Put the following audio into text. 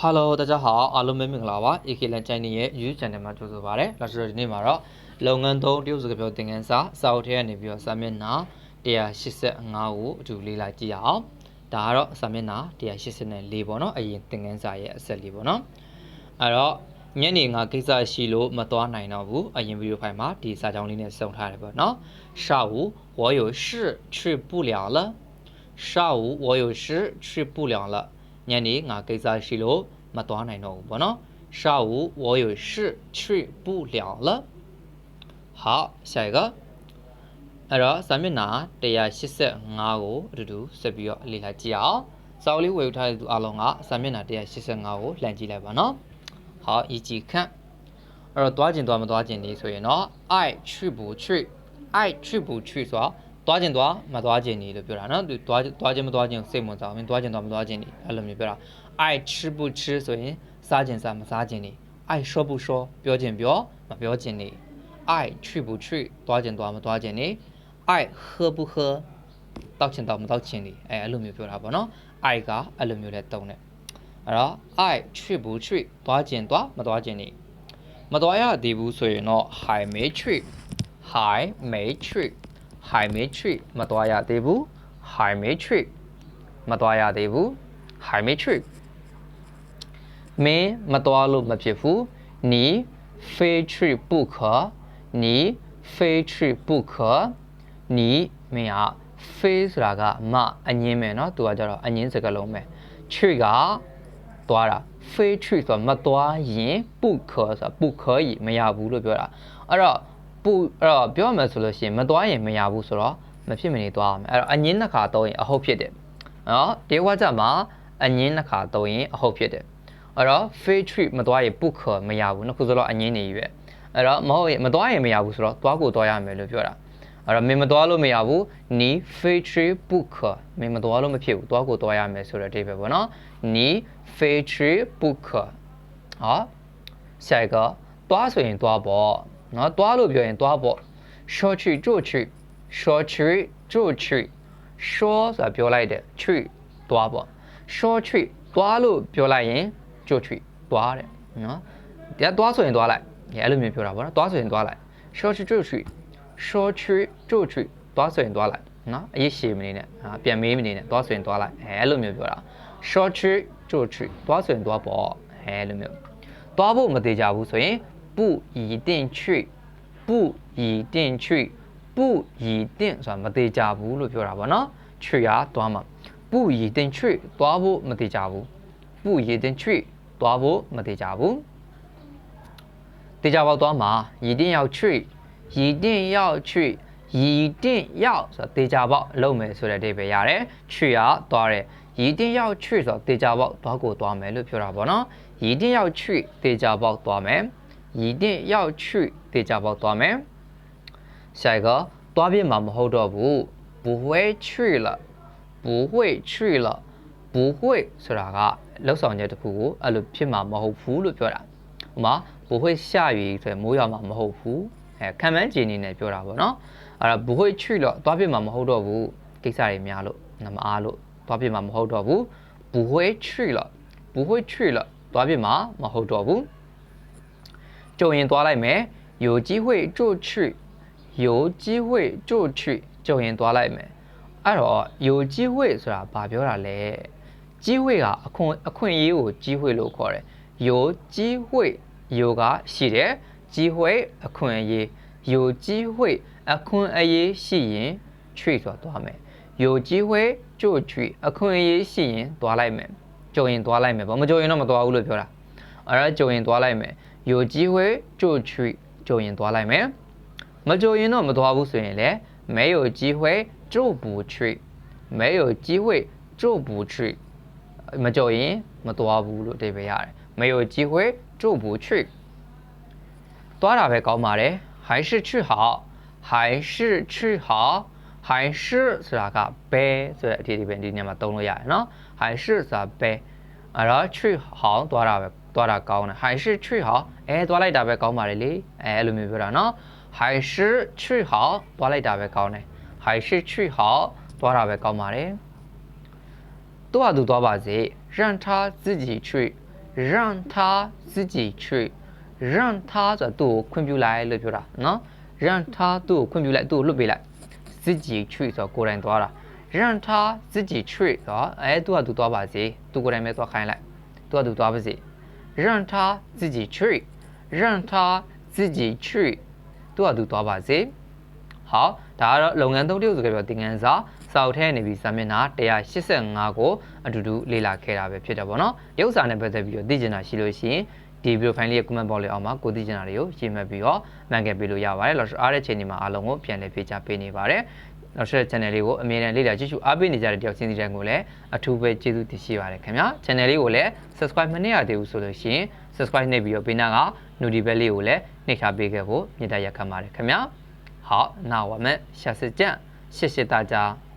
Hello 大家好အားလုံးပဲမင်္ဂလာပါ AK Land Channel ရဲ့ YouTube Channel မှာကြိုဆိုပါရစေ။လာဆိုတော့ဒီနေ့မှာတော့လုပ်ငန်းသုံးတရုပ်စကားပြောသင်ခန်းစာစာအုပ်ထဲကနေပြီးတော့စာမျက်နှာ185ကိုအတူလေ့လာကြည့်ရအောင်။ဒါကတော့စာမျက်နှာ184ပေါ့နော်အရင်သင်ခန်းစာရဲ့အဆက်လေးပေါ့နော်။အဲ့တော့ညနေငါကိစ္စရှိလို့မသွားနိုင်တော့ဘူးအရင်ဗီဒီယိုဖိုင်မှာဒီစာကြောင်းလေးနဲ့စုံထားတယ်ပေါ့နော်။下午我有事去不了了。下午我有事去不了了。 ညနေငါကိစ္စရှိလို့မသွားနိုင်တော့ဘူးပေါ့နော်下午我有事去不了了好下一个အဲ့တော့စာမျက်နှာ185ကိုအတူတူဆက်ပြီးတော့လေ့လာကြည့်အောင်စာအုပ်လေးဝေယူထားတဲ့သူအားလုံးကစာမျက်နှာ185ကိုလှန်ကြည့်လိုက်ပါနော်好一起看အဲ့တော့သွားကျင်သွားမသွားကျင်နေဆိုရင်တော့爱去不去爱去不去ဆိုတော့ သွားကျင်သွားမသွားကျင်နေလို့ပြောတာနော်သူသွားသွားကျင်မသွားကျင်စိတ်ဝင်စားမင်းသွားကျင်သွားမသွားကျင်နေအဲ့လိုမျိုးပြောတာ爱吃不吃ဆိုရင်စားကျင်စားမစားကျင်နေ爱说不说ပြောကျင်ပြောမပြောကျင်နေ爱去不去သွားကျင်သွားမသွားကျင်နေ爱喝不喝တောက်ချင်တောက်မတောက်ချင်နေအဲအဲ့လိုမျိုးပြောတာပေါ့နော်爱ကအဲ့လိုမျိုးလဲတုံးတယ်အဲ့တော့爱去不去သွားကျင်သွားမသွားကျင်နေမသွားရသေးဘူးဆိုရင်တော့还没去还没去 Hymetric မသွားရသေးဘူး Hymetric မသွားရသေးဘူး Hymetric မင်းမသွားလို့မဖြစ်ဘူးနီဖေးထရီပုခနီဖေးထရီပုခနီမင်းကဖေးဆိုတာကမအငင်းမယ်เนาะသူကကြတော့အငင်းစကားလုံးပဲထရီကသွားတာဖေးထရီဆိုတာမသွားရင်ပုခဆိုတာပုခကြီးမရဘူးလို့ပြောတာအဲ့တော့ ပူအဲ့တော့ပြောရမယ်ဆိုလို့ရှိရင်မသွားရင်မရဘူးဆိုတော့မဖြစ်မနေသွားရမယ်အဲ့တော့အငင်းနှစ်ခါသုံးရင်အဟုတ်ဖြစ်တယ်နော်ဒီဝါကြမှာအငင်းနှစ်ခါသုံးရင်အဟုတ်ဖြစ်တယ်အဲ့တော့ free trip မသွားရင် book မရဘူးနှစ်ခုစလုံးအငင်းနေရွယ်အဲ့တော့မဟုတ်ရင်မသွားရင်မရဘူးဆိုတော့သွားကိုသွားရမယ်လို့ပြောတာအဲ့တော့မင်းမသွားလို့မရဘူးနီ free trip book မင်းမသွားလို့မဖြစ်ဘူးသွားကိုသွားရမယ်ဆိုတဲ့အဓိပ္ပာယ်ပေါ့နော်နီ free trip book ဟော下一个သွားဆိုရင်သွားပေါ့ နော်သွားလို့ပြောရင်သွားပေါ့ရှော့ချီကြို့ချီရှော့ချီကြို့ချီရှော့ဆိုတာပြောလိုက်တယ်ချီသွားပေါ့ရှော့ချီသွားလို့ပြောလိုက်ရင်ကြို့ချီသွားတယ်နော်ဒီကသွားဆိုရင်သွားလိုက်အဲအဲ့လိုမျိုးပြောတာပေါ့နော်သွားဆိုရင်သွားလိုက်ရှော့ချီကြို့ချီရှော့ချီကြို့ချီသွားဆိုရင်သွားလိုက်နော်အရေးရှည်မနေနဲ့ပြန်မေးမနေနဲ့သွားဆိုရင်သွားလိုက်အဲအဲ့လိုမျိုးပြောတာရှော့ချီကြို့ချီသွားဆိုရင်သွားပေါ့အဲအဲ့လိုမျိုးသွားဖို့မသေးကြဘူးဆိုရင် 不一定去不一定去不一定ဆိုတာမသေးကြဘူးလို့ပြောတာပေါ့နော်去ရသွားမှာ不一定去သွားဖို့မသေးကြဘူး不一定去သွားဖို့မသေးကြဘူးတေချာပေါက်သွားမှာ一定要去一定要去一定要ဆိုတာတေချာပေါက်လုပ်မယ်ဆိုတဲ့အဓိပ္ပာယ်ရတယ်去ရသွားတယ်一定要去ဆိုတော့တေချာပေါက်သွားကိုသွားမယ်လို့ပြောတာပေါ့နော်一定要去တေချာပေါက်သွားမယ် 一定要去တေချာပေါက်သွားမယ်下一个သွားပြမှာမဟုတ်တော့ဘူး不会去了不会去了不会ဆိုတာကလောက်ဆောင်ချက်တစ်ခုကိုအဲ့လိုဖြစ်မှာမဟုတ်ဘူးလို့ပြောတာဟိုမှာ不会下雨ဆိုရင်မိုးရွာမှာမဟုတ်ဘူးအဲခံမှန်းကြည်နေနဲ့ပြောတာပေါ့နော်အဲ့တော့不会去了သွားပြမှာမဟုတ်တော့ဘူးကိစ္စတွေများလို့နမအားလို့သွားပြမှာမဟုတ်တော့ဘူး不会去了不会去了သွားပြမှာမဟုတ်တော့ဘူး ကြုံရင်သွားလိုက်မယ်有机会就去有机会就去ကြုံရင်သွားလိုက်မယ်အဲ့တော့有机会ဆိုတာဘာပြောတာလဲ机会ကအခွင့်အခွင့်အရေးကို机会လို့ခေါ်တယ်有机会有ကရှိတယ်机会အခွင့်အရေး有机会အခွင့်အရေးရှိရင်去ဆိုတာသွားမယ်有机会就去အခွင့်အရေးရှိရင်သွားလိုက်မယ်ကြုံရင်သွားလိုက်မယ်ပေါ့မကြုံရင်တော့မသွားဘူးလို့ပြောတာအဲ့ဒါကြုံရင်သွားလိုက်မယ် 有机会就去ကြုံရင်သွားလိုက်မယ်မကြုံရင်တော့မသွားဘူးဆိုရင်လည်း没有机会就不去没有机会就不去မကြုံရင်မသွားဘူးလို့အဓိပ္ပာယ်ရတယ်没有机会就不去သွားတာပဲကောင်းပါတယ်还是去好还是去好还是ဆိုတာကဘဲဆိုတဲ့အဓိပ္ပာယ်ဒီနေရာမှာသုံးလို့ရတယ်နော်还是ဆိုတာဘဲအဲ့တော့去好သွားတာပဲ သွားတာကောင်းတယ်还是去好အဲသွားလိုက်တာပဲကောင်းပါလေလေအဲအဲ့လိုမျိုးပြောတာနော်还是去好သွားလိုက်တာပဲကောင်းတယ်还是去好သွားတာပဲကောင်းပါတယ်သူ့ဟာသူသွားပါစေ让他自己去 让他自己去让他ဆိုတော့သူ့ကိုခွင့်ပြုလိုက်လို့ပြောတာနော်让他သူ့ကိုခွင့်ပြုလိုက်သူ့ကိုလွတ်ပေးလိုက်自己去ဆိုတော့ကိုယ်တိုင်သွားတာ让他自己去ဆိုတော့အဲသူကသူသွားပါစေသူကိုယ်တိုင်ပဲသွားခိုင်းလိုက်သူကသူသွားပါစေ 让他自己去让他自己去သူကသူသွားပါစေ好ဒါကတော့လုပ်ငန်းသုံးတရုပ်စကားပြောသင်ခန်းစာစာအုပ်ထဲနေပြီးစာမျက်နှာ185ကိုအတူတူလေ့လာခဲ့တာပဲဖြစ်တယ်ပေါ့နော်ရုပ်စာနဲ့ပတ်သက်ပြီးတော့သိချင်တာရှိလို့ရှိရင်ဒီဗီဒီယိုဖိုင်လေးရဲ့ comment box လေးအောက်မှာကိုသိချင်တာတွေကိုရေးမှတ်ပြီးတော့မှန်ခဲ့ပေးလို့ရပါတယ်လို့ဆိုအားတဲ့ချိန်ဒီမှာအားလုံးကိုပြန်လည်ဖြေချပေးနေပါတယ် နောက်ဆက် channel လေးကိုအမြဲတမ်းလေ့လာကြည့်ရှုအားပေးနေကြတဲ့တယောက်ချင်းစီတိုင်းကိုလည်းအထူးပဲကျေးဇူးတင်ရှိပါတယ်ခင်ဗျာ channel လေးကိုလည်း subscribe မနှိပ်ရသေးဘူးဆိုလို့ရှိရင် subscribe နှိပ်ပြီးတော့ဘေးနားက notification bell လေးကိုလည်းနှိပ်ထားပေးခဲ့ဖို့မြတ်တရခံပါတယ်ခင်ဗျာ好，那我们下次见，谢谢大家。